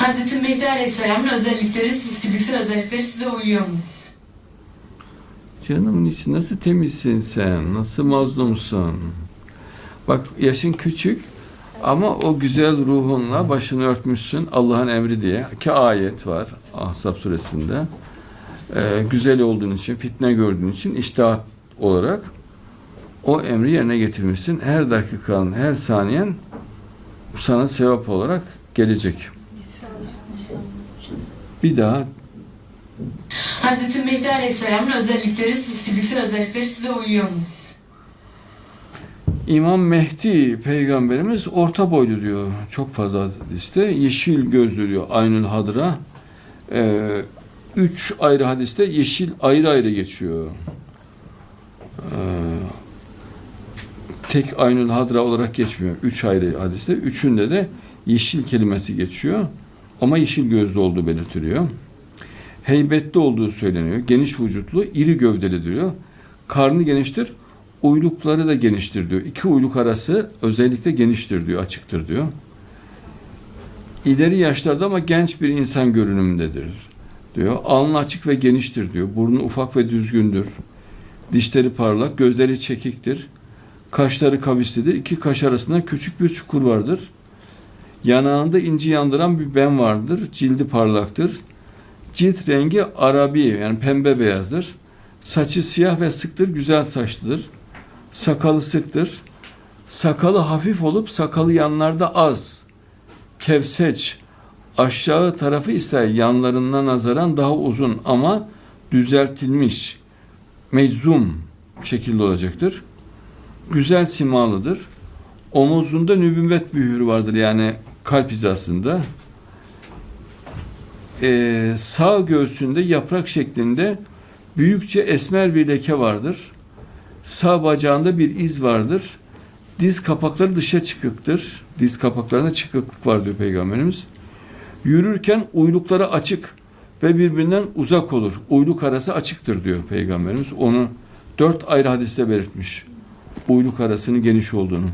Hazreti Mehdi Aleyhisselam'ın özellikleri, fiziksel özellikleri size uyuyor mu? Canımın içi nasıl temizsin sen? Nasıl mazlumsun? Bak yaşın küçük ama o güzel ruhunla başını örtmüşsün Allah'ın emri diye. ki ayet var Ahzab suresinde. Ee, güzel olduğun için, fitne gördüğün için iştahat olarak o emri yerine getirmişsin. Her dakikanın, her saniyen sana sevap olarak gelecek. Bir daha Hazreti Mehdi Aleyhisselam'ın özellikleri, fiziksel özellikleri size uyuyor mu? İmam Mehdi peygamberimiz orta boylu diyor. Çok fazla hadiste. Yeşil gözlü diyor. Aynül Hadra. Ee, üç ayrı hadiste yeşil ayrı ayrı geçiyor. Ee, tek Aynül Hadra olarak geçmiyor. Üç ayrı hadiste. Üçünde de yeşil kelimesi geçiyor. Ama yeşil gözlü olduğu belirtiliyor. Heybetli olduğu söyleniyor. Geniş vücutlu, iri gövdeli diyor. Karnı geniştir, uylukları da geniştir diyor. İki uyluk arası özellikle geniştir diyor, açıktır diyor. İleri yaşlarda ama genç bir insan görünümündedir diyor. Alnı açık ve geniştir diyor. Burnu ufak ve düzgündür. Dişleri parlak, gözleri çekiktir. Kaşları kavislidir. İki kaş arasında küçük bir çukur vardır. Yanağında inci yandıran bir ben vardır. Cildi parlaktır. Cilt rengi Arabi yani pembe beyazdır. Saçı siyah ve sıktır, güzel saçlıdır. Sakalı sıktır. Sakalı hafif olup sakalı yanlarda az. Kevseç. Aşağı tarafı ise yanlarına nazaran daha uzun ama düzeltilmiş. Meczum şekilde olacaktır. Güzel simalıdır. Omuzunda nübüvvet bühürü vardır yani kalp hizasında. Ee, sağ göğsünde yaprak şeklinde büyükçe esmer bir leke vardır. Sağ bacağında bir iz vardır. Diz kapakları dışa çıkıktır. Diz kapaklarında çıkıklık var diyor Peygamberimiz. Yürürken uylukları açık ve birbirinden uzak olur. Uyluk arası açıktır diyor Peygamberimiz. Onu dört ayrı hadiste belirtmiş. Uyluk arasının geniş olduğunu.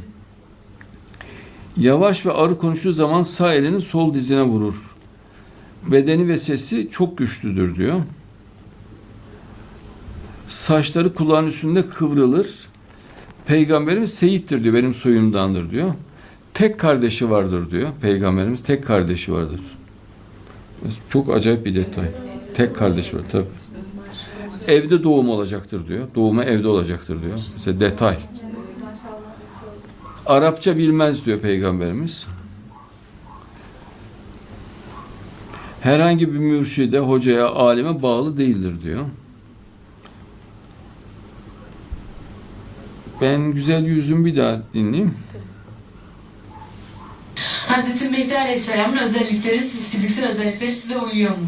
Yavaş ve arı konuştuğu zaman sağ elinin sol dizine vurur. Bedeni ve sesi çok güçlüdür diyor. Saçları kulağın üstünde kıvrılır. Peygamberimiz Seyit'tir diyor. Benim soyumdandır diyor. Tek kardeşi vardır diyor. Peygamberimiz tek kardeşi vardır. Çok acayip bir detay. Tek kardeşi var tabi. Evde doğum olacaktır diyor. Doğumu evde olacaktır diyor. Mesela detay. Arapça bilmez diyor Peygamberimiz. Herhangi bir mürşide, hocaya, alime bağlı değildir diyor. Ben güzel yüzüm bir daha dinleyeyim. Hazreti Mehdi Aleyhisselam'ın özellikleri, fiziksel özellikleri size uyuyor mu?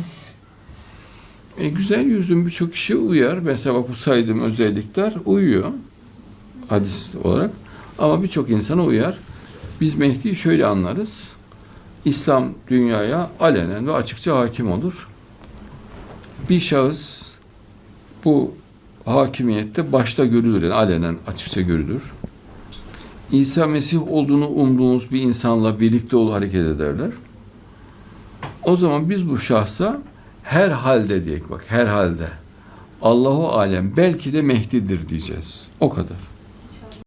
E, güzel yüzüm birçok kişi uyar. Mesela bu saydığım özellikler uyuyor. Hadis olarak. Ama birçok insana uyar. Biz Mehdi'yi şöyle anlarız. İslam dünyaya alenen ve açıkça hakim olur. Bir şahıs bu hakimiyette başta görülür. Yani alenen açıkça görülür. İsa Mesih olduğunu umduğumuz bir insanla birlikte ol hareket ederler. O zaman biz bu şahsa her halde diyek bak her halde Allahu alem belki de Mehdi'dir diyeceğiz. O kadar.